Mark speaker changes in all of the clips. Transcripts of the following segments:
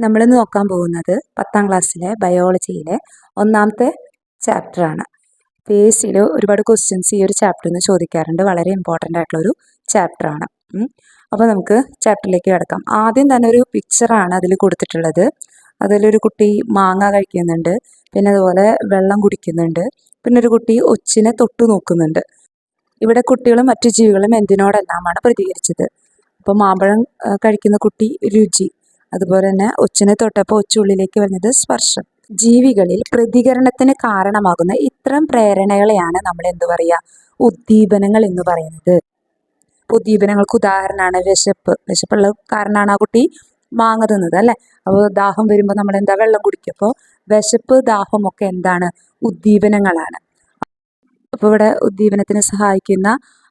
Speaker 1: നമ്മൾ നോക്കാൻ പോകുന്നത് പത്താം ക്ലാസ്സിലെ ബയോളജിയിലെ ഒന്നാമത്തെ ചാപ്റ്ററാണ് പി എസ് സിയിൽ ഒരുപാട് ക്വസ്റ്റ്യൻസ് ഈ ഒരു ചാപ്റ്ററിൽ നിന്ന് ചോദിക്കാറുണ്ട്. വളരെ ഇമ്പോർട്ടന്റ് ആയിട്ടുള്ള ഒരു ചാപ്റ്ററാണ് അപ്പോൾ നമുക്ക് ചാപ്റ്ററിലേക്ക് കിടക്കാം. ആദ്യം തന്നെ ഒരു പിക്ചറാണ് അതിൽ കൊടുത്തിട്ടുള്ളത്. അതിലൊരു കുട്ടി മാങ്ങ കഴിക്കുന്നുണ്ട്. പിന്നെ അതുപോലെ വെള്ളം കുടിക്കുന്നുണ്ട്. പിന്നെ ഒരു കുട്ടി ഒച്ചിനെ തൊട്ടു നോക്കുന്നുണ്ട്. ഇവിടെ കുട്ടികളും മറ്റു ജീവികളും എന്തിനോടെല്ലാമാണ് പ്രതികരിച്ചത്? അപ്പോൾ മാമ്പഴം കഴിക്കുന്ന കുട്ടി രുചി. അതുപോലെ തന്നെ ഒച്ചിനെ തൊട്ടപ്പോൾ ഒച്ചുള്ളിലേക്ക് വരുന്നത് സ്പർശം. ജീവികളിൽ പ്രതികരണത്തിന് കാരണമാകുന്ന ഇത്തരം പ്രേരണകളെയാണ് നമ്മൾ എന്ത് പറയുക? ഉദ്ദീപനങ്ങൾ എന്ന് പറയുന്നത്. ഉദ്ദീപനങ്ങൾക്ക് ഉദാഹരണമാണ് വിശപ്പ്. വിശപ്പുള്ള കാരണമാണ് ആ കുട്ടി മാങ്ങ തിന്നത് അല്ലേ? അപ്പോൾ ദാഹം വരുമ്പോൾ നമ്മൾ എന്താ വെള്ളം കുടിക്കും അപ്പോൾ വിശപ്പ് ദാഹം ഒക്കെ എന്താണ്? ഉദ്ദീപനങ്ങളാണ്. അപ്പോൾ ഇവിടെ ഉദ്ദീപനത്തിന് സഹായിക്കുന്ന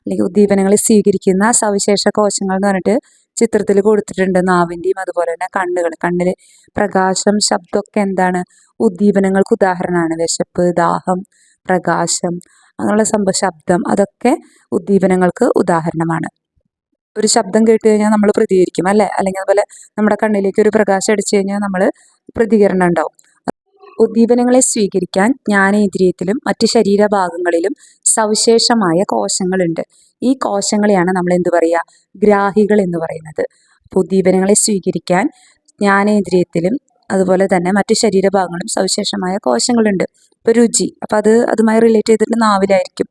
Speaker 1: അല്ലെങ്കിൽ ഉദ്ദീപനങ്ങളെ സ്വീകരിക്കുന്ന സവിശേഷ കോശങ്ങൾ എന്ന് പറഞ്ഞിട്ട് ചിത്രത്തിൽ കൊടുത്തിട്ടുണ്ട്. നാവിന്റെയും അതുപോലെ തന്നെ കണ്ണുകൾ കണ്ണിൽ പ്രകാശം ശബ്ദമൊക്കെ എന്താണ്? ഉദ്ദീപനങ്ങൾക്ക് ഉദാഹരണമാണ്. വിശപ്പ് ദാഹം പ്രകാശം അങ്ങനെയുള്ള സംഭവ ശബ്ദം അതൊക്കെ ഉദ്ദീപനങ്ങൾക്ക് ഉദാഹരണമാണ്. ഒരു ശബ്ദം കേട്ട് കഴിഞ്ഞാൽ നമ്മൾ പ്രതികരിക്കും അല്ലേ? അല്ലെങ്കിൽ അതുപോലെ നമ്മുടെ കണ്ണിലേക്ക് ഒരു പ്രകാശം അടിച്ചു കഴിഞ്ഞാൽ നമ്മൾ പ്രതികരണം ഉണ്ടാവും. ഉദ്ദീപനങ്ങളെ സ്വീകരിക്കാൻ ജ്ഞാനേന്ദ്രിയത്തിലും മറ്റ് ശരീരഭാഗങ്ങളിലും സവിശേഷമായ കോശങ്ങളുണ്ട്. ഈ കോശങ്ങളെയാണ് നമ്മൾ എന്തു പറയുക? ഗ്രാഹികൾ എന്ന് പറയുന്നത്. ഉദ്ദീപനങ്ങളെ സ്വീകരിക്കാൻ ജ്ഞാനേന്ദ്രിയത്തിലും അതുപോലെ തന്നെ മറ്റു ശരീരഭാഗങ്ങളും സവിശേഷമായ കോശങ്ങളുണ്ട്. ഇപ്പോൾ രുചി. അപ്പോൾ അത് അതുമായി റിലേറ്റ് ചെയ്തിട്ട് നാവിലായിരിക്കും.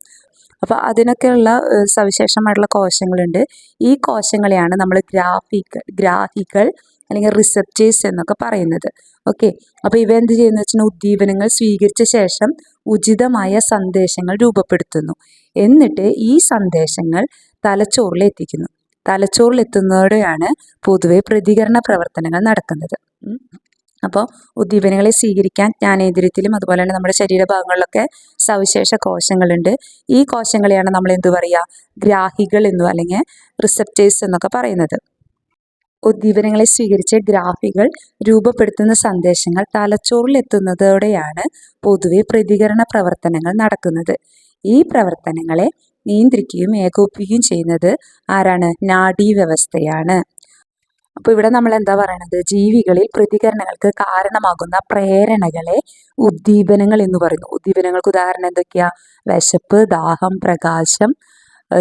Speaker 1: അപ്പോൾ അതിനൊക്കെയുള്ള സവിശേഷമായിട്ടുള്ള കോശങ്ങളുണ്ട്. ഈ കോശങ്ങളെയാണ് നമ്മൾ ഗ്രാഫിക് ഗ്രാഹികൾ അല്ലെങ്കിൽ റിസപ്റ്റേഴ്സ് എന്നൊക്കെ പറയുന്നത്. ഓക്കെ അപ്പോൾ ഇവ എന്ത് ചെയ്യുന്ന വെച്ചാൽ ഉദ്ദീപനങ്ങൾ സ്വീകരിച്ച ശേഷം ഉചിതമായ സന്ദേശങ്ങൾ രൂപപ്പെടുത്തുന്നു. എന്നിട്ട് ഈ സന്ദേശങ്ങൾ തലച്ചോറിൽ എത്തിക്കുന്നു. തലച്ചോറിൽ എത്തുന്നതോടെയാണ് പൊതുവെ പ്രതികരണ പ്രവർത്തനങ്ങൾ നടക്കുന്നത്. അപ്പോൾ ഉദ്ദീപനങ്ങളെ സ്വീകരിക്കാൻ ജ്ഞാനേന്ദ്രിയത്തിലും അതുപോലെ തന്നെ നമ്മുടെ ശരീരഭാഗങ്ങളിലൊക്കെ സവിശേഷ കോശങ്ങളുണ്ട്. ഈ കോശങ്ങളെയാണ് നമ്മൾ എന്ത് പറയുക? ഗ്രാഹികൾ എന്നും അല്ലെങ്കിൽ റിസപ്റ്റേഴ്സ് എന്നൊക്കെ പറയുന്നത്. ഉദ്ദീപനങ്ങളെ സ്വീകരിച്ച് ഗ്രാഫികൾ രൂപപ്പെടുത്തുന്ന സന്ദേശങ്ങൾ തലച്ചോറിൽ എത്തുന്നതോടെയാണ് പൊതുവെ പ്രതികരണ പ്രവർത്തനങ്ങൾ നടക്കുന്നത്. ഈ പ്രവർത്തനങ്ങളെ നിയന്ത്രിക്കുകയും ഏകോപിക്കുകയും ചെയ്യുന്നത് ആരാണ്? നാഡീ വ്യവസ്ഥയാണ് അപ്പോൾ ഇവിടെ നമ്മൾ എന്താ പറയണത്? ജീവികളിൽ പ്രതികരണങ്ങൾക്ക് കാരണമാകുന്ന പ്രേരണകളെ ഉദ്ദീപനങ്ങൾ എന്ന് പറയുന്നു. ഉദ്ദീപനങ്ങൾക്ക് ഉദാഹരണം എന്തൊക്കെയാ? വിശപ്പ് ദാഹം പ്രകാശം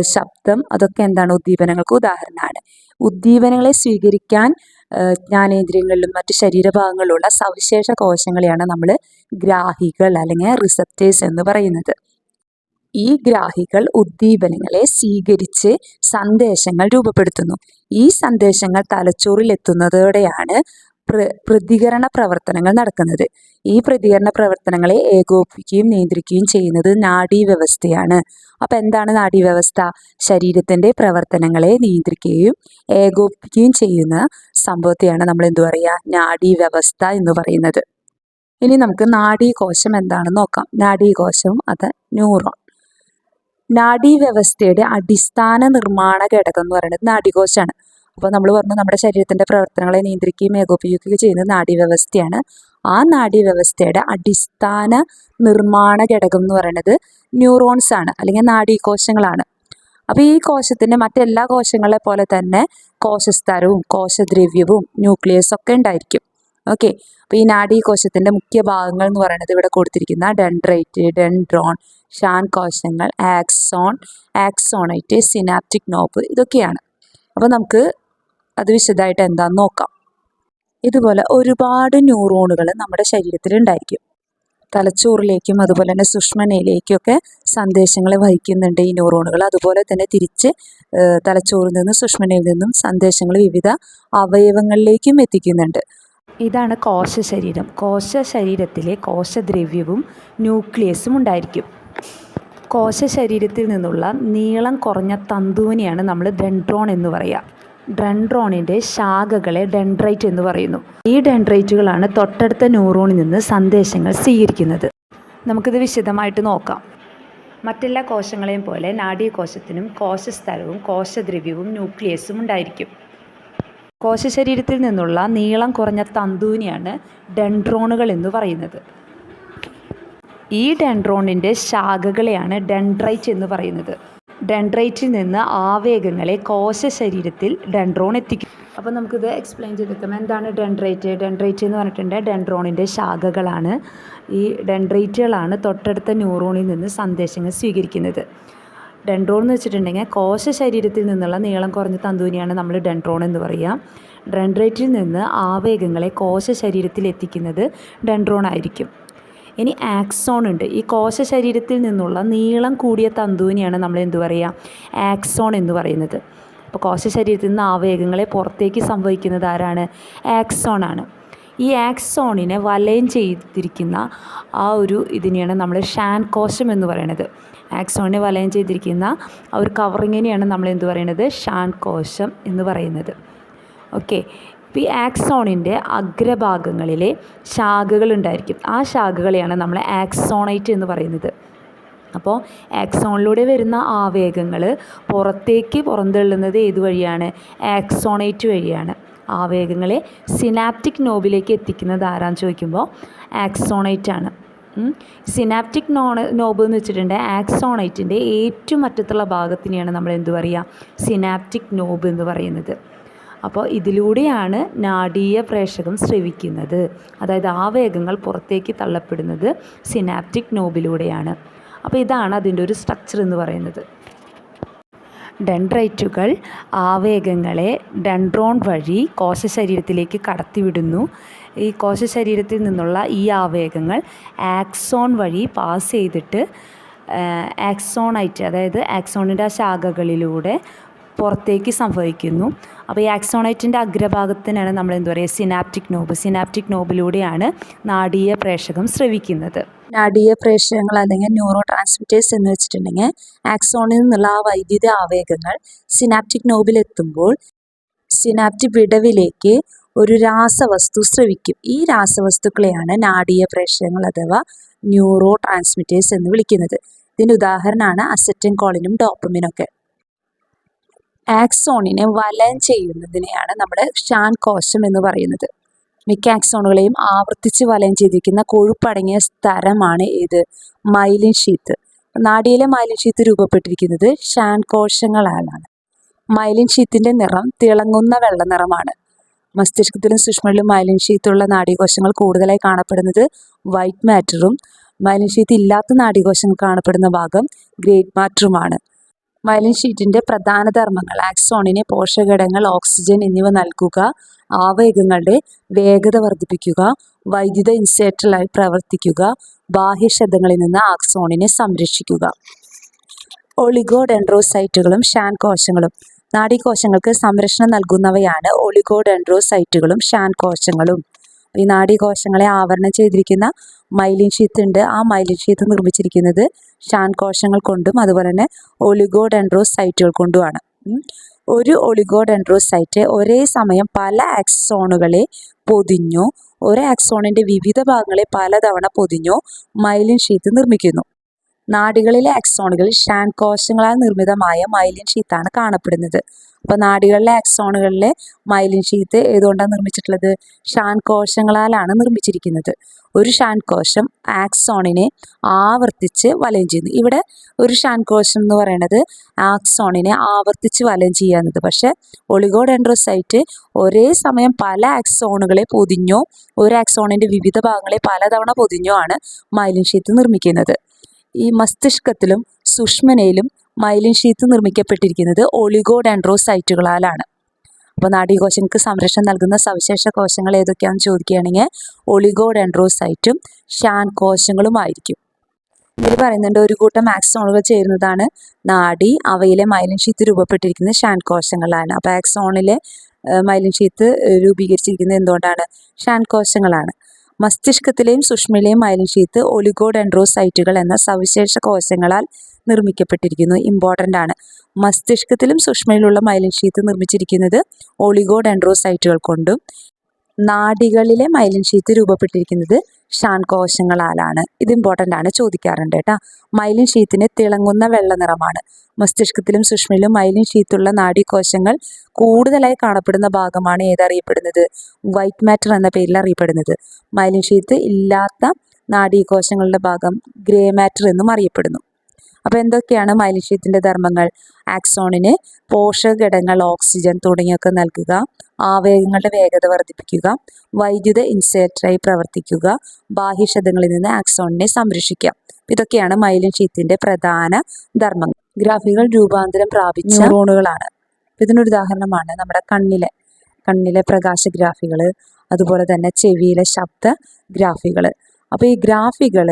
Speaker 1: ശബ്ദം അതൊക്കെ എന്താണ് ഉദ്ദീപനങ്ങൾക്ക് ഉദാഹരണമാണ്. ഉദ്ദീപനങ്ങളെ സ്വീകരിക്കാൻ ജ്ഞാനേന്ദ്രിയങ്ങളിലും മറ്റ് ശരീരഭാഗങ്ങളിലുള്ള സവിശേഷ കോശങ്ങളെയാണ് നമ്മൾ ഗ്രാഹികൾ അല്ലെങ്കിൽ റിസപ്റ്റേഴ്സ് എന്ന് പറയുന്നത്. ഈ ഗ്രാഹികൾ ഉദ്ദീപനങ്ങളെ സ്വീകരിച്ച് സന്ദേശങ്ങൾ രൂപപ്പെടുത്തുന്നു. ഈ സന്ദേശങ്ങൾ തലച്ചോറിൽ എത്തുന്നതോടെയാണ് പ്രതികരണ പ്രവർത്തനങ്ങൾ നടക്കുന്നത്. ഈ പ്രതികരണ പ്രവർത്തനങ്ങളെ ഏകോപിപ്പിക്കുകയും നിയന്ത്രിക്കുകയും ചെയ്യുന്നത് നാഡീവ്യവസ്ഥയാണ്. അപ്പം എന്താണ് നാഡീവ്യവസ്ഥ? ശരീരത്തിന്റെ പ്രവർത്തനങ്ങളെ നിയന്ത്രിക്കുകയും ഏകോപിപ്പിക്കുകയും ചെയ്യുന്ന സംഭവത്തെയാണ് നമ്മൾ എന്തു പറയുക? നാഡീവ്യവസ്ഥ എന്ന് പറയുന്നത്. ഇനി നമുക്ക് നാഡീകോശം എന്താണെന്ന് നോക്കാം. നാഡീകോശം അത് ന്യൂറോൺ. നാഡീവ്യവസ്ഥയുടെ അടിസ്ഥാന നിർമ്മാണ ഘടകം എന്ന് പറയുന്നത് നാഡീകോശമാണ്. അപ്പോൾ നമ്മൾ പറഞ്ഞു നമ്മുടെ ശരീരത്തിന്റെ പ്രവർത്തനങ്ങളെ നിയന്ത്രിക്കുകയും ഏകോപിപ്പിക്കുകയും ചെയ്യുന്നത് നാഡീവ്യവസ്ഥയാണ്. ആ നാഡീവ്യവസ്ഥയുടെ അടിസ്ഥാന നിർമ്മാണ ഘടകം എന്ന് പറയുന്നത് ന്യൂറോൺസ് ആണ് അല്ലെങ്കിൽ നാഡീകോശങ്ങളാണ്. അപ്പോൾ ഈ കോശത്തിന്റെ മറ്റെല്ലാ കോശങ്ങളെ പോലെ തന്നെ കോശസ്തരവും കോശദ്രവ്യവും ന്യൂക്ലിയസ് ഒക്കെ ഉണ്ടായിരിക്കും. ഓക്കെ? അപ്പോൾ ഈ നാഡീകോശത്തിന്റെ മുഖ്യ ഭാഗങ്ങൾ എന്ന് പറയുന്നത് ഇവിടെ കൊടുത്തിരിക്കുന്ന ഡെൻഡ്രൈറ്റ് ഡെൻഡ്രോൺ ഷാൻ കോശങ്ങൾ ആക്സോൺ ആക്സോണൈറ്റ് സിനാപ്റ്റിക് നോബ് ഇതൊക്കെയാണ്. അപ്പോൾ നമുക്ക് അത് വിശദമായിട്ട് എന്താണെന്ന് നോക്കാം. ഇതുപോലെ ഒരുപാട് ന്യൂറോണുകൾ നമ്മുടെ ശരീരത്തിൽ ഉണ്ടായിരിക്കും തലച്ചോറിലേക്കും അതുപോലെ തന്നെ സുഷ്മനയിലേക്കും സന്ദേശങ്ങൾ വഹിക്കുന്നുണ്ട് ഈ ന്യൂറോണുകൾ. അതുപോലെ തന്നെ തിരിച്ച് തലച്ചോറിൽ നിന്നും സുഷ്മനയിൽ നിന്നും സന്ദേശങ്ങൾ വിവിധ അവയവങ്ങളിലേക്കും എത്തിക്കുന്നുണ്ട്.
Speaker 2: ഇതാണ് കോശ ശരീരം. കോശ ശരീരത്തിലെ കോശദ്രവ്യവും ന്യൂക്ലിയസും ഉണ്ടായിരിക്കും. കോശ ശരീരത്തിൽ നിന്നുള്ള നീളം കുറഞ്ഞ തന്തുവിനെയാണ് നമ്മൾ ഡെൻഡ്രോൺ എന്ന് പറയുക ഡെൻഡ്രോണിന്റെ ശാഖകളെ ഡെൻഡ്രൈറ്റ് എന്ന് പറയുന്നു. ഈ ഡെൻഡ്രൈറ്റുകളാണ് തൊട്ടടുത്ത ന്യൂറോണിൽ നിന്ന് സന്ദേശങ്ങൾ സ്വീകരിക്കുന്നത്. നമുക്കിത് വിശദമായിട്ട് നോക്കാം. മറ്റെല്ലാ കോശങ്ങളെയും പോലെ നാഡീകോശത്തിനും കോശസ്ഥലവും കോശദ്രവ്യവും ന്യൂക്ലിയസും ഉണ്ടായിരിക്കും. കോശശരീരത്തിൽ നിന്നുള്ള നീളം കുറഞ്ഞ തന്തുവിനെയാണ് ഡെൻഡ്രോണുകൾ എന്ന് പറയുന്നത്. ഈ ഡെൻഡ്രോണിന്റെ ശാഖകളെയാണ് ഡെൻഡ്രൈറ്റ് എന്ന് പറയുന്നത്. ഡെൻഡ്രൈറ്റിൽ നിന്ന് ആവേഗങ്ങളെ കോശ ശരീരത്തിൽ ഡെൻഡ്രോൺ എത്തിക്കും. അപ്പോൾ നമുക്കിത് എക്സ്പ്ലെയിൻ ചെയ്തെടുക്കാം. എന്താണ് ഡെൻഡ്രൈറ്റ്? ഡെൻഡ്രൈറ്റ് എന്ന് പറഞ്ഞിട്ടുണ്ട് ഡെൻഡ്രോണിന്റെ ശാഖകളാണ്. ഈ ഡെൻഡ്രൈറ്റുകളാണ് തൊട്ടടുത്ത ന്യൂറോണിൽ നിന്ന് സന്ദേശങ്ങൾ സ്വീകരിക്കുന്നത്. ഡെൻഡ്രോൺ എന്ന് വെച്ചിട്ടുണ്ടെങ്കിൽ കോശ ശരീരത്തിൽ നിന്നുള്ള നീളം കുറഞ്ഞ തന്തുവിനെയാണ് നമ്മൾ ഡെൻഡ്രോൺ എന്ന് പറയുക ഡെൻഡ്രൈറ്റിൽ നിന്ന് ആവേഗങ്ങളെ കോശ ശരീരത്തിൽ എത്തിക്കുന്നത് ഡെൻഡ്രോൺ ആയിരിക്കും. ഇനി ആക്സോൺ ഉണ്ട്. ഈ കോശ ശരീരത്തിൽ നിന്നുള്ള നീളം കൂടിയ തന്തുവിനെയാണ് നമ്മൾ എന്തു പറയുക? ആക്സോൺ എന്ന് പറയുന്നത്. അപ്പോൾ കോശ ശരീരത്തിൽ നിന്ന് ആവേഗങ്ങളെ പുറത്തേക്ക് സംഭവിക്കുന്നത് ആരാണ്? ആണ്. ഈ ആക്സോണിനെ വലയം ചെയ്തിരിക്കുന്ന ആ ഒരു ഇതിനെയാണ് നമ്മൾ ഷാൻ കോശം എന്ന് പറയുന്നത്. ആക്സോണിനെ വലയം ചെയ്തിരിക്കുന്ന ആ ഒരു കവറിങ്ങിനെയാണ് നമ്മൾ എന്ത് പറയുന്നത്? ഷാൻ കോശം എന്ന് പറയുന്നത്. ഓക്കെ ഇപ്പോൾ ഈ ആക്സോണിന്റെ അഗ്രഭാഗങ്ങളിലെ ശാഖകളുണ്ടായിരിക്കും. ആ ശാഖകളെയാണ് നമ്മൾ ആക്സോണൈറ്റ് എന്ന് പറയുന്നത്. അപ്പോൾ ആക്സോണിലൂടെ വരുന്ന ആവേഗങ്ങൾ പുറത്തേക്ക് പുറന്തള്ളുന്നത് ഏത് വഴിയാണ്? ആക്സോണൈറ്റ് വഴിയാണ്. ആവേഗങ്ങളെ സിനാപ്റ്റിക് നോബിലേക്ക് എത്തിക്കുന്നത് ആരാന്ന് ചോദിക്കുമ്പോൾ ആക്സോണൈറ്റ് ആണ്. സിനാപ്റ്റിക് നോൺ നോബ് എന്ന് വെച്ചിട്ടുണ്ടെങ്കിൽ ആക്സോണൈറ്റിന്റെ ഏറ്റവും അറ്റത്തുള്ള ഭാഗത്തിനെയാണ് നമ്മൾ എന്ത് പറയുക? സിനാപ്റ്റിക് നോബ് എന്ന് പറയുന്നത്. അപ്പോൾ ഇതിലൂടെയാണ് നാഡീയ പ്രേഷകം ശ്രവിക്കുന്നത്. അതായത് ആവേഗങ്ങൾ പുറത്തേക്ക് തള്ളപ്പെടുന്നത് സിനാപ്റ്റിക് നോബിലൂടെയാണ്. അപ്പോൾ ഇതാണ് അതിന്റെ ഒരു സ്ട്രക്ചർ എന്ന് പറയുന്നത്. ഡെൻഡ്രൈറ്റുകൾ ആവേഗങ്ങളെ ഡെൻഡ്രോൺ വഴി കോശശരീരത്തിലേക്ക് കടത്തിവിടുന്നു. ഈ കോശശരീരത്തിൽ നിന്നുള്ള ഈ ആവേഗങ്ങൾ ആക്സോൺ വഴി പാസ് ചെയ്തിട്ട് ആക്സോണൈറ്റ് അതായത് ആക്സോണിന്റെ ആ ശാഖകളിലൂടെ പുറത്തേക്ക് സംഭവിക്കുന്നു. അപ്പോൾ ഈ ആക്സോണൈറ്റിന്റെ അഗ്രഭാഗത്തിനാണ് നമ്മൾ എന്താ പറയുക സിനാപ്റ്റിക് നോബ്. സിനാപ്റ്റിക് നോബിലൂടെയാണ് നാടീയ പ്രേഷകം ശ്രവിക്കുന്നത്.
Speaker 1: നാടീയ പ്രേഷകങ്ങൾ അല്ലെങ്കിൽ ന്യൂറോ ട്രാൻസ്മിറ്റേഴ്സ് എന്ന് വെച്ചിട്ടുണ്ടെങ്കിൽ ആക്സോണിൽ നിന്നുള്ള ആ വൈദ്യുത ആവേഗങ്ങൾ സിനാപ്റ്റിക് നോബിലെത്തുമ്പോൾ സിനാപ്റ്റിക് വിടവിലേക്ക് ഒരു രാസവസ്തു ശ്രവിക്കും. ഈ രാസവസ്തുക്കളെയാണ് നാടീയ പ്രേഷകങ്ങൾ അഥവാ ന്യൂറോ ട്രാൻസ്മിറ്റേഴ്സ് എന്ന് വിളിക്കുന്നത്. ഇതിന്റെ ഉദാഹരണമാണ് അസറ്റൻ കോളിനും ഡോപ്പമിനും ഒക്കെ ആക്സോണിനെ വലയം ചെയ്യുന്നതിനെയാണ് നമ്മുടെ ഷാൻ കോശം എന്ന് പറയുന്നത്. മിക്ക ആക്സോണുകളെയും ആവർത്തിച്ച് വലയം ചെയ്തിരിക്കുന്ന കൊഴുപ്പടങ്ങിയ സ്ഥലമാണ് ഏത് മൈലിൻ ഷീത്ത് നാടിയിലെ മൈലിൻ ഷീത്ത് രൂപപ്പെട്ടിരിക്കുന്നത് ഷാൻ കോശങ്ങളാലാണ്. മൈലിൻ ഷീത്തിന്റെ നിറം തിളങ്ങുന്ന വെള്ള നിറമാണ്. മസ്തിഷ്കത്തിലും സുഷ്മയിലും മൈലിൻ ഷീത്തുള്ള നാഡീകോശങ്ങൾ കൂടുതലായി കാണപ്പെടുന്നത് വൈറ്റ് മാറ്ററും മൈലിൻ ഷീത്ത് ഇല്ലാത്ത നാഡീകോശങ്ങൾ കാണപ്പെടുന്ന ഭാഗം ഗ്രേറ്റ് മാറ്ററുമാണ്. മൈലിൻ ഷീറ്റിന്റെ പ്രധാന ധർമ്മങ്ങൾ ആക്സോണിന് പോഷകഘടകങ്ങൾ ഓക്സിജൻ എന്നിവ നൽകുക ആവേഗങ്ങളുടെ വേഗത വർദ്ധിപ്പിക്കുക വൈദ്യുത ഇൻസേറ്ററായി പ്രവർത്തിക്കുക ബാഹ്യശബ്ദങ്ങളിൽ നിന്ന് ആക്സോണിനെ സംരക്ഷിക്കുക. ഒളിഗോഡെൻഡ്രോസൈറ്റുകളും ഷാൻ കോശങ്ങളും നാഡീകോശങ്ങൾക്ക് സംരക്ഷണം നൽകുന്നവയാണ് ഒളിഗോഡെൻഡ്രോസൈറ്റുകളും ഷാൻ കോശങ്ങളും ഈ നാഡീകോശങ്ങളെ ആവരണം ചെയ്തിരിക്കുന്ന മൈലിൻ ഷീത്ത് ഉണ്ട്. ആ മൈലിൻ ഷീത്ത് നിർമ്മിച്ചിരിക്കുന്നത് ഷാൻ കോശങ്ങൾ കൊണ്ടും അതുപോലെ തന്നെ ഒളിഗോഡെൻഡ്രോസൈറ്റുകൾ കൊണ്ടുമാണ്. ഒരു ഒളിഗോഡെൻഡ്രോസൈറ്റ് ഒരേ സമയം പല ആക്സോണുകളെ പൊതിഞ്ഞു ഒരു ആക്സോണിന്റെ വിവിധ ഭാഗങ്ങളെ പലതവണ പൊതിഞ്ഞു മൈലിൻ ഷീത്ത് നിർമ്മിക്കുന്നു. നാഡികളിലെ ആക്സോണുകളിൽ ഷാൻ കോശങ്ങളാൽ നിർമ്മിതമായ മൈലിൻ ഷീത്താണ് കാണപ്പെടുന്നത്. അപ്പോൾ നാടികളിലെ ആക്സോണുകളിലെ മൈലിൻ ഷീത്ത് ഏതുകൊണ്ടാണ് നിർമ്മിച്ചിട്ടുള്ളത്? ഷാൻ കോശങ്ങളാലാണ് നിർമ്മിച്ചിരിക്കുന്നത്. ഒരു ഷാൻ കോശം ആക്സോണിനെ ആവർത്തിച്ച് വലയം ചെയ്യുന്നു. ഇവിടെ ഒരു ഷാൻ കോശം എന്ന് പറയുന്നത് ആക്സോണിനെ ആവർത്തിച്ച് വലയം ചെയ്യാവുന്നത് പക്ഷെ ഒളിഗോഡെൻഡ്രോസൈറ്റ് ഒരേ സമയം പല ആക്സോണുകളെ പൊതിഞ്ഞോ ഒരു ആക്സോണിന്റെ വിവിധ ഭാഗങ്ങളെ പലതവണ പൊതിഞ്ഞോ ആണ് മൈലിൻ ഷീത്ത് നിർമ്മിക്കുന്നത്. ഈ മസ്തിഷ്കത്തിലും സുഷ്മനയിലും മൈലിൻ ഷീത്ത് നിർമ്മിക്കപ്പെട്ടിരിക്കുന്നത് ഒളിഗോഡെൻഡ്രോസൈറ്റുകളാലാണ്. അപ്പോൾ നാഡീകോശങ്ങൾക്ക് സംരക്ഷണം നൽകുന്ന സവിശേഷ കോശങ്ങൾ ഏതൊക്കെയാണെന്ന് ചോദിക്കുകയാണെങ്കിൽ ഒളിഗോഡെൻഡ്രോസൈറ്റും ഷാൻ കോശങ്ങളുമായിരിക്കും ഇതിൽ പറയുന്നുണ്ട് ഒരു കൂട്ടം ആക്സോണുകൾ ചേരുന്നതാണ് നാഡി അവയിലെ മൈലിൻ ഷീത്ത് രൂപപ്പെട്ടിരിക്കുന്നത് ഷാൻ കോശങ്ങളാണ് അപ്പോൾ ആക്സോണിലെ മൈലിൻ ഷീത്ത് രൂപീകരിച്ചിരിക്കുന്നത് എന്തുകൊണ്ടാണ്? ഷാൻ കോശങ്ങളാണ് മസ്തിഷ്കത്തിലെയും സുഷ്മയിലെയും ഷീത്ത് ഒളിഗോഡെൻഡ്രോസൈറ്റുകൾ എന്ന സവിശേഷ കോശങ്ങളാൽ നിർമ്മിക്കപ്പെട്ടിരിക്കുന്നു. ഇമ്പോർട്ടന്റ് ആണ്. മസ്തിഷ്കത്തിലും സുഷ്മയിലുള്ള മൈലിൻ ഷീത്ത് നിർമ്മിച്ചിരിക്കുന്നത് ഒളിഗോഡെൻഡ്രോസൈറ്റുകൾ കൊണ്ടും നാഡികളിലെ മൈലിൻ ഷീത്ത് രൂപപ്പെട്ടിരിക്കുന്നത് ഷാൻ കോശങ്ങളാലാണ് ഇത് ഇമ്പോർട്ടന്റ് ആണ് ചോദിക്കാറുണ്ട് കേട്ടോ. മൈലിൻ ഷീത്തിന് തിളങ്ങുന്ന വെള്ള നിറമാണ്. മസ്തിഷ്കത്തിലും സുഷ്മയിലും മൈലിൻ ഷീത്തുള്ള നാഡീകോശങ്ങൾ കൂടുതലായി കാണപ്പെടുന്ന ഭാഗമാണ് ഏതറിയപ്പെടുന്നത്? വൈറ്റ് മാറ്റർ എന്ന പേരിൽ അറിയപ്പെടുന്നത്. മൈലിൻ ഷീത്ത് ഇല്ലാത്ത നാഡീകോശങ്ങളുടെ ഭാഗം ഗ്രേ മാറ്റർ എന്നും അറിയപ്പെടുന്നു. അപ്പോൾ എന്തൊക്കെയാണ് മൈലിഷ്യത്തിന്റെ ധർമ്മങ്ങൾ? ആക്സോണിന് പോഷകഘടകങ്ങൾ ഓക്സിജൻ തുടങ്ങിയൊക്കെ നൽകുക. ആവേഗങ്ങളുടെ വേഗത വർദ്ധിപ്പിക്കുക. വൈദ്യുത ഇൻസേറ്ററായി പ്രവർത്തിക്കുക. ബാഹ്യശബ്ദങ്ങളിൽ നിന്ന് ആക്സോണിനെ സംരക്ഷിക്കുക. ഇതൊക്കെയാണ് മൈലിൻ ഷീത്തിന്റെ പ്രധാന ധർമ്മങ്ങൾ. ഗ്രാഫികൾ രൂപാന്തരം പ്രാപിച്ച ന്യൂറോണുകളാണ്. ഇതിനൊരു ഉദാഹരണമാണ് നമ്മുടെ കണ്ണിലെ കണ്ണിലെ പ്രകാശ ഗ്രാഫികൾ അതുപോലെ തന്നെ ചെവിയിലെ ശബ്ദ ഗ്രാഫികൾ അപ്പോൾ ഈ ഗ്രാഫികൾ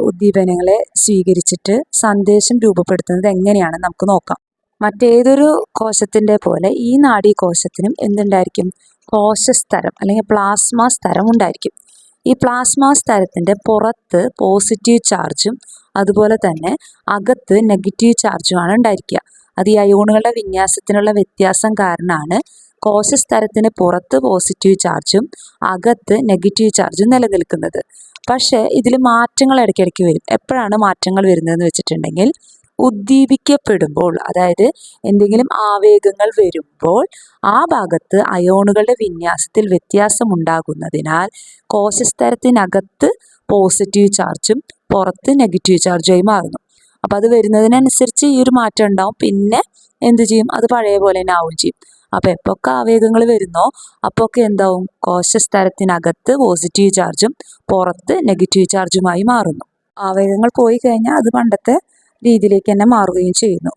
Speaker 1: ഉദ്ദീപനങ്ങളെ സ്വീകരിച്ചിട്ട് സന്ദേശം രൂപപ്പെടുത്തുന്നത് എങ്ങനെയാണെന്ന് നമുക്ക് നോക്കാം. മറ്റേതൊരു കോശത്തിന്റെ പോലെ ഈ നാഡീകോശത്തിനും എന്തുണ്ടായിരിക്കും? കോശസ്തരം അല്ലെങ്കിൽ പ്ലാസ്മ സ്തരം ഉണ്ടായിരിക്കും. ഈ പ്ലാസ്മ സ്തരത്തിന്റെ പുറത്ത് പോസിറ്റീവ് ചാർജും അതുപോലെ തന്നെ അകത്ത് നെഗറ്റീവ് ചാർജുമാണ് ഉണ്ടായിരിക്കുക. അത് ഈ അയോണുകളുടെ വിന്യാസത്തിനുള്ള വ്യത്യാസം കാരണമാണ് കോശസ്തരത്തിന് പുറത്ത് പോസിറ്റീവ് ചാർജും അകത്ത് നെഗറ്റീവ് ചാർജും നിലനിൽക്കുന്നത്. പക്ഷേ ഇതിൽ മാറ്റങ്ങൾ ഇടയ്ക്കിടയ്ക്ക് വരും. എപ്പോഴാണ് മാറ്റങ്ങൾ വരുന്നതെന്ന് വെച്ചിട്ടുണ്ടെങ്കിൽ ഉദ്ദീപിക്കപ്പെടുമ്പോൾ അതായത് എന്തെങ്കിലും ആവേഗങ്ങൾ വരുമ്പോൾ ആ ഭാഗത്ത് അയോണുകളുടെ വിന്യാസത്തിൽ വ്യത്യാസമുണ്ടാകുന്നതിനാൽ കോശസ്തരത്തിനകത്ത് പോസിറ്റീവ് ചാർജും പുറത്ത് നെഗറ്റീവ് ചാർജുമായി മാറുന്നു. അപ്പോൾ അത് വരുന്നതിനനുസരിച്ച് ഈ ഒരു മാറ്റം ഉണ്ടാവും. പിന്നെ എന്ത് ചെയ്യും? അത് പഴയ പോലെ തന്നെ ആവുകയും ചെയ്യും. അപ്പോൾ എപ്പോഴൊക്കെ ആവേഗങ്ങൾ വരുന്നോ അപ്പോഴൊക്കെ എന്താവും? കോശസ്ഥലത്തിനകത്ത് പോസിറ്റീവ് ചാർജും പുറത്ത് നെഗറ്റീവ് ചാർജുമായി മാറുന്നു. ആവേഗങ്ങൾ പോയി കഴിഞ്ഞാൽ അത് പണ്ടത്തെ രീതിയിലേക്ക് തന്നെ മാറുകയും ചെയ്യുന്നു.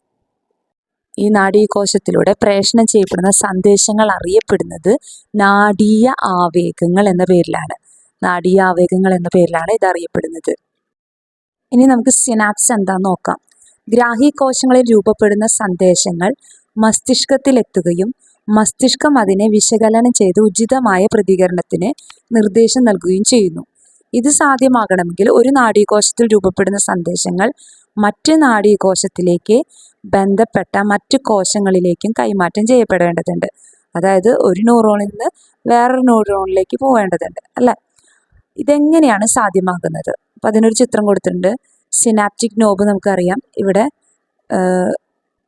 Speaker 1: ഈ നാഡീകോശത്തിലൂടെ പ്രേഷണം ചെയ്യപ്പെടുന്ന സന്ദേശങ്ങൾ അറിയപ്പെടുന്നത് നാഡീയ ആവേഗങ്ങൾ എന്ന പേരിലാണ്. നാഡീയ ആവേഗങ്ങൾ എന്ന പേരിലാണ് ഇത് അറിയപ്പെടുന്നത്. ഇനി നമുക്ക് സിനാപ്സ് എന്താന്ന് നോക്കാം. ഗ്രാഹി കോശങ്ങളിൽ രൂപപ്പെടുന്ന സന്ദേശങ്ങൾ മസ്തിഷ്കത്തിലെത്തുകയും മസ്തിഷ്കം അതിനെ വിശകലനം ചെയ്ത് ഉചിതമായ പ്രതികരണത്തിന് നിർദ്ദേശം നൽകുകയും ചെയ്യുന്നു. ഇത് സാധ്യമാകണമെങ്കിൽ ഒരു നാഡീകോശത്തിൽ രൂപപ്പെടുന്ന സന്ദേശങ്ങൾ മറ്റ് നാഡീകോശത്തിലേക്ക് ബന്ധപ്പെട്ട മറ്റ് കോശങ്ങളിലേക്കും കൈമാറ്റം ചെയ്യപ്പെടേണ്ടതുണ്ട്. അതായത് ഒരു ന്യൂറോണിൽ നിന്ന് വേറൊരു ന്യൂറോണിലേക്ക് പോകേണ്ടതുണ്ട് അല്ലേ? ഇതെങ്ങനെയാണ് സാധ്യമാകുന്നത്? അപ്പം അതിനൊരു ചിത്രം കൊടുത്തിട്ടുണ്ട്. സിനാപ്റ്റിക് നോബ് നമുക്കറിയാം. ഇവിടെ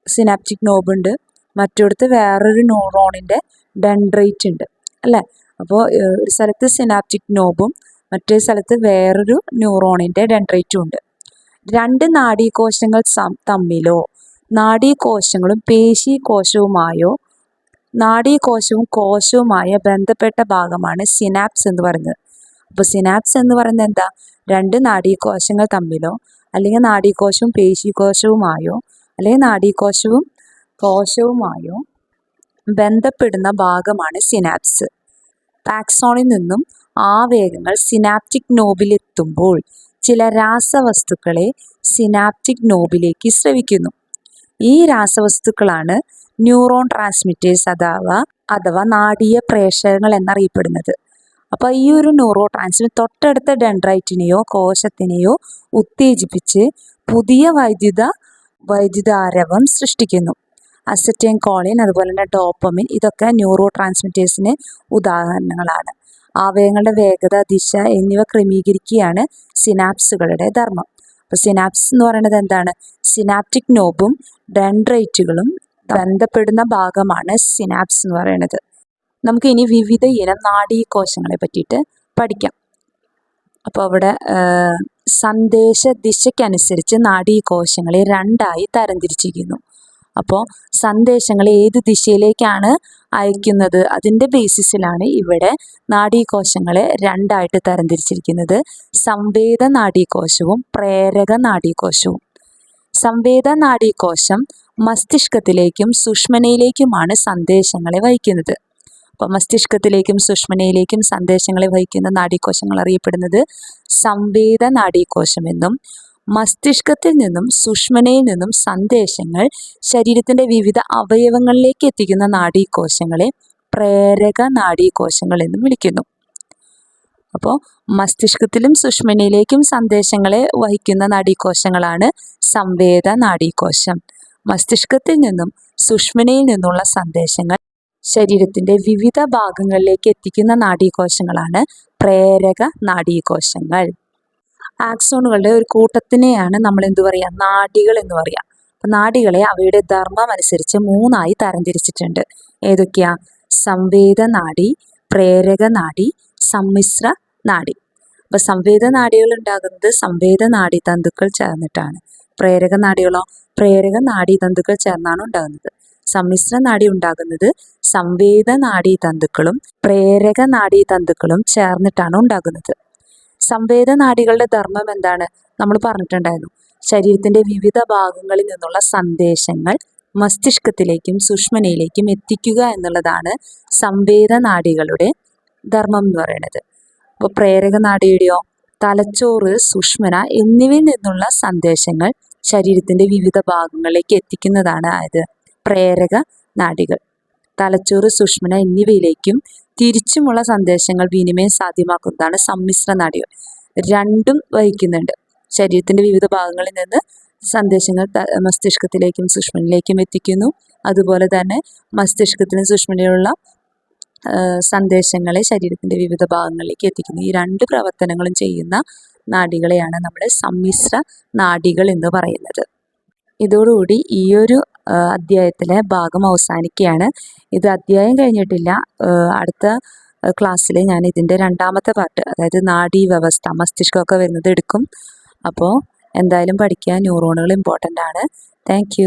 Speaker 1: സിനാപ്റ്റിക് നോബ് ഉണ്ട്. മറ്റിടത്ത് വേറൊരു ന്യൂറോണിന്റെ ഡെൻഡ്രൈറ്റ് ഉണ്ട്. അല്ലേ? അപ്പോൾ ഒരു സ്ഥലത്ത് സിനാപ്റ്റിക് നോബും മറ്റേ സ്ഥലത്ത് വേറൊരു ന്യൂറോണിന്റെ ഡെൻഡ്രൈറ്റും ഉണ്ട്. രണ്ട് നാഡീകോശങ്ങൾ കോശങ്ങൾ തമ്മിലോ നാഡീകോശങ്ങളും പേശീകോശവുമായോ നാഡീകോശവും കോശവുമായ ബന്ധപ്പെട്ട ഭാഗമാണ് സിനാപ്സ് എന്ന് പറയുന്നത്. അപ്പോൾ സിനാപ്സ് എന്ന് പറയുന്നത് എന്താ? രണ്ട് നാഡീകോശങ്ങൾ തമ്മിലോ അല്ലെങ്കിൽ നാഡീകോശവും പേശീകോശവുമായോ അല്ലെങ്കിൽ നാഡീകോശവും കോശവുമായോ ബന്ധപ്പെടുന്ന ഭാഗമാണ് സിനാപ്സ്. പാക്സോണിൽ നിന്നും ആവേഗങ്ങൾ സിനാപ്റ്റിക് നോബിലെത്തുമ്പോൾ ചില രാസവസ്തുക്കളെ സിനാപ്റ്റിക് നോബിലേക്ക് ശ്രവിക്കുന്നു ഈ രാസവസ്തുക്കളാണ് ന്യൂറോൺ ട്രാൻസ്മിറ്റേഴ്സ് അഥവാ അഥവാ നാടീയ പ്രേഷകങ്ങൾ എന്നറിയപ്പെടുന്നത്. അപ്പോൾ ഈ ഒരു ന്യൂറോ ട്രാൻസ്മിറ്റ് തൊട്ടടുത്ത ഡെൻഡ്രൈറ്റിനെയോ കോശത്തിനെയോ ഉത്തേജിപ്പിച്ച് പുതിയ വൈദ്യുത വൈദ്യുതാരവം സൃഷ്ടിക്കുന്നു. അസറ്റൈൻ കോളിൻ അതുപോലെ തന്നെ ഡോപ്പമിൻ ഇതൊക്കെ ന്യൂറോ ട്രാൻസ്മിറ്റേഴ്സിന് ഉദാഹരണങ്ങളാണ്. ആവയങ്ങളുടെ വേഗത ദിശ എന്നിവ ക്രമീകരിക്കുകയാണ് സിനാപ്സുകളുടെ ധർമ്മം. അപ്പോൾ സിനാപ്സ് എന്ന് പറയുന്നത് എന്താണ്? സിനാപ്റ്റിക് നോബും ഡെൻഡ്രൈറ്റുകളും ബന്ധപ്പെടുന്ന ഭാഗമാണ് സിനാപ്സ് എന്ന് പറയുന്നത്. നമുക്ക് ഇനി വിവിധ ഇനം നാഡീകോശങ്ങളെ പറ്റിയിട്ട് പഠിക്കാം. അപ്പോൾ അവിടെ സന്ദേശ ദിശയ്ക്കനുസരിച്ച് നാഡീകോശങ്ങളെ രണ്ടായി തരംതിരിച്ചിരിക്കുന്നു. അപ്പോൾ സന്ദേശങ്ങൾ ഏത് ദിശയിലേക്കാണ് അയക്കുന്നത്? അതിന്റെ ബേസിസിലാണ് ഇവിടെ നാഡീകോശങ്ങളെ രണ്ടായിട്ട് തരംതിരിച്ചിരിക്കുന്നത്. സംവേദ നാഡീകോശവും പ്രേരക നാഡീകോശവും. സംവേദ നാഡീകോശം മസ്തിഷ്കത്തിലേക്കും സുഷ്മനയിലേക്കുമാണ് സന്ദേശങ്ങളെ വഹിക്കുന്നത്. മസ്തിഷ്കത്തിലേക്കും സുഷ്മനയിലേക്കും സന്ദേശങ്ങളെ വഹിക്കുന്ന നാഡീകോശങ്ങൾ അറിയപ്പെടുന്നത് സംവേദ നാഡീകോശം എന്നും മസ്തിഷ്കത്തിൽ നിന്നും സുഷ്മനയിൽ നിന്നും സന്ദേശങ്ങൾ ശരീരത്തിന്റെ വിവിധ അവയവങ്ങളിലേക്ക് എത്തിക്കുന്ന നാഡീകോശങ്ങളെ പ്രേരക നാഡീകോശങ്ങൾ എന്നും വിളിക്കുന്നു. അപ്പോൾ മസ്തിഷ്കത്തിലും സുഷ്മനയിലേക്കും സന്ദേശങ്ങളെ വഹിക്കുന്ന നാഡീകോശങ്ങളാണ് സംവേദ നാഡീകോശം. മസ്തിഷ്കത്തിൽ നിന്നും സുഷ്മനയിൽ നിന്നുള്ള സന്ദേശങ്ങൾ ശരീരത്തിന്റെ വിവിധ ഭാഗങ്ങളിലേക്ക് എത്തിക്കുന്ന നാഡീകോശങ്ങളാണ് പ്രേരക നാഡീകോശങ്ങൾ. ആക്സോണുകളുടെ ഒരു കൂട്ടത്തിനെയാണ് നമ്മൾ എന്തു പറയുക നാഡികൾ എന്ന് പറയാം. നാഡികളെ അവയുടെ ധർമ്മം അനുസരിച്ച് മൂന്നായി തരംതിരിച്ചിട്ടുണ്ട്. ഏതൊക്കെയാ? സംവേദ നാഡി പ്രേരക നാഡി സമ്മിശ്ര നാഡി. അപ്പൊ സംവേദ നാഡികൾ ഉണ്ടാകുന്നത് സംവേദ നാഡി തന്തുക്കൾ ചേർന്നിട്ടാണ്. പ്രേരക നാഡികളോ പ്രേരക നാഡി തന്തുക്കൾ ചേർന്നാണ് ഉണ്ടാകുന്നത്. സമ്മിശ്ര നാഡി ഉണ്ടാകുന്നത് സംവേദ നാഡീതന്തുക്കളും പ്രേരക നാഡീതന്തുക്കളും ചേർന്നിട്ടാണ് ഉണ്ടാകുന്നത്. സംവേദ നാഡികളുടെ ധർമ്മം എന്താണ്? നമ്മൾ പറഞ്ഞിട്ടുണ്ടായിരുന്നു. ശരീരത്തിന്റെ വിവിധ ഭാഗങ്ങളിൽ നിന്നുള്ള സന്ദേശങ്ങൾ മസ്തിഷ്കത്തിലേക്കും സുഷ്മനയിലേക്കും എത്തിക്കുക എന്നുള്ളതാണ് സംവേദ നാഡികളുടെ ധർമ്മം എന്ന് പറയുന്നത്. അപ്പോൾ പ്രേരക നാഡിയുടെയോ തലച്ചോറ് സുഷ്മന എന്നിവയിൽ നിന്നുള്ള സന്ദേശങ്ങൾ ശരീരത്തിന്റെ വിവിധ ഭാഗങ്ങളിലേക്ക് എത്തിക്കുന്നതാണ് ആയത്. പ്രേരക നാഡികൾ തലച്ചോറ് സുഷ്മന എന്നിവയിലേക്കും തിരിച്ചുമുള്ള സന്ദേശങ്ങൾ വിനിമയം സാധ്യമാക്കുന്നതാണ് സമ്മിശ്ര നാഡികൾ രണ്ടും വഹിക്കുന്നുണ്ട്. ശരീരത്തിന്റെ വിവിധ ഭാഗങ്ങളിൽ നിന്ന് സന്ദേശങ്ങൾ മസ്തിഷ്കത്തിലേക്കും സുഷ്മനിലേക്കും എത്തിക്കുന്നു. അതുപോലെ തന്നെ മസ്തിഷ്കത്തിനും സുഷ്മനിലുള്ള സന്ദേശങ്ങളെ ശരീരത്തിന്റെ വിവിധ ഭാഗങ്ങളിലേക്ക് എത്തിക്കുന്നു. ഈ രണ്ട് പ്രവർത്തനങ്ങളും ചെയ്യുന്ന നാഡികളെയാണ് നമ്മൾ സമ്മിശ്ര നാഡികൾ എന്ന് പറയുന്നത്. ഇതോടുകൂടി ഈ ഒരു അധ്യായത്തിലെ ഭാഗം അവസാനിക്കുകയാണ്. ഇത് അധ്യായം കഴിഞ്ഞിട്ടില്ല. അടുത്ത ക്ലാസ്സിൽ ഞാൻ ഇതിന്റെ രണ്ടാമത്തെ പാർട്ട് അതായത് നാഡീ വ്യവസ്ഥ മസ്തിഷ്കമൊക്കെ വരുന്നത് എടുക്കും. അപ്പോൾ എന്തായാലും പഠിക്കുക ന്യൂറോണുകൾ ഇമ്പോർട്ടന്റ് ആണ്. താങ്ക്